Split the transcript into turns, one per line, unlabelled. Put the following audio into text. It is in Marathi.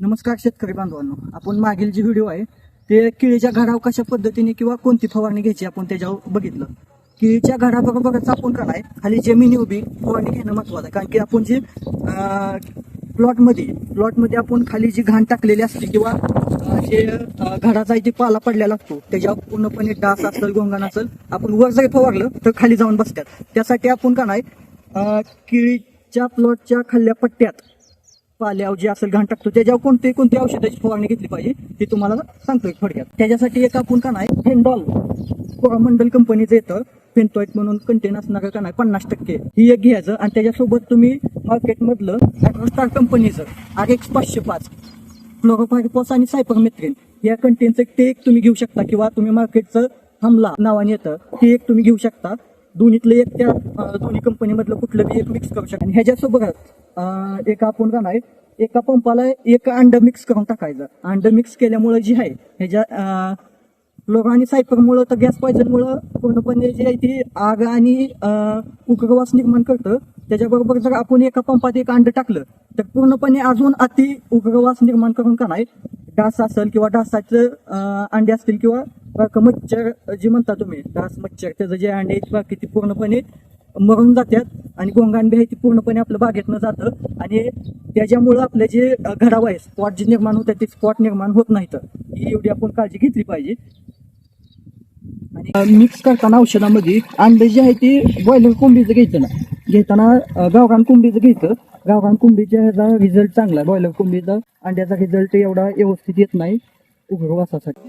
नमस्कार शेतकरी बांधवांनो. आपण मागील जे व्हिडिओ आहे ते केळीच्या घडाव कशा पद्धतीने किंवा कोणती फवारणी घ्यायची आपण त्याच्यावर बघितलं. केळीच्या घराबरोबरच आपण काय आहे, खाली जमिनी उभी फवारणी घेणं महत्वाचं आहे. कारण की आपण जे प्लॉटमध्ये प्लॉटमध्ये आपण खाली जी घाण टाकलेली असते किंवा जे घडाचा घराचा जे पाला पडलेला असतो त्याच्यावर पूर्णपणे डास असेल गोंगाण असेल आपण वर जरी फवारलं तर खाली जाऊन बसतात. त्यासाठी आपण का नाही केळीच्या प्लॉटच्या खाल्ल्या पट्ट्यात पाल्यावर जे असेल घाण टाकतो त्याच्यावर कोणते कोणती औषधाची फवारणी घेतली पाहिजे ते तुम्हाला सांगतोय थोडक्यात. त्याच्यासाठी एक आपण का नाही फेंडॉल मंडल कंपनीचं येतं फेंटॉईट म्हणून कंटेन असणार का नाही पन्नास टक्के. ही एक घ्यायचं आणि त्याच्यासोबत तुम्ही मार्केटमधलं स्टार कंपनीचं आर एक्स पाचशे पाच फ्लोरोफायपोस आणि सायपरमेथ्रिन या कंटेनचं ते एक तुम्ही घेऊ शकता किंवा तुम्ही मार्केटचं हमला नावाने येतं ते एक तुम्ही घेऊ शकता. दोन्हीतलं एक त्या दोन्ही कंपनीमधलं कुठलं बी एक मिक्स करू शकता. आणि ह्याच्यासोबत एक आपण का नाही एका पंपाला एक अंड मिक्स करून टाकायचं. अंड मिक्स केल्यामुळे जी आहे ह्याच्या लोक आणि सायपरमुळं तर गॅस मुळे पूर्णपणे जी आहे ती आग आणि उग्रवास निर्माण करतं. त्याच्याबरोबर जर आपण एका पंपात एक अंड टाकलं तर पूर्णपणे अजून अति उग्रवास निर्माण करून का नाही डास असेल किंवा डासाचं अंडे असतील किंवा मच्छर जे म्हणता तुम्ही डास मच्छर त्याचं जे अंडे आहेत बाकी पूर्णपणे मरून जातात आणि गोंगाण बी आहे ती पूर्णपणे आपलं बागेतनं जातं. आणि त्याच्यामुळं आपले जे घडावं आहे स्पॉट जे निर्माण होतात ते स्पॉट निर्माण होत नाहीत. ही एवढी आपण काळजी घेतली पाहिजे. आणि मिक्स करताना औषधामध्ये अंडे जे आहे ते बॉयलर कोंबडीचं घ्यायचं ना घेताना गावरान कोंबडीचं घ्यायचं. गावरान कोंबडीच्या ह्याचा रिझल्ट चांगला आहे. बॉयलर कोंबडीचा अंड्याचा रिझल्ट एवढा व्यवस्थित येत नाही. उघडवासासाठी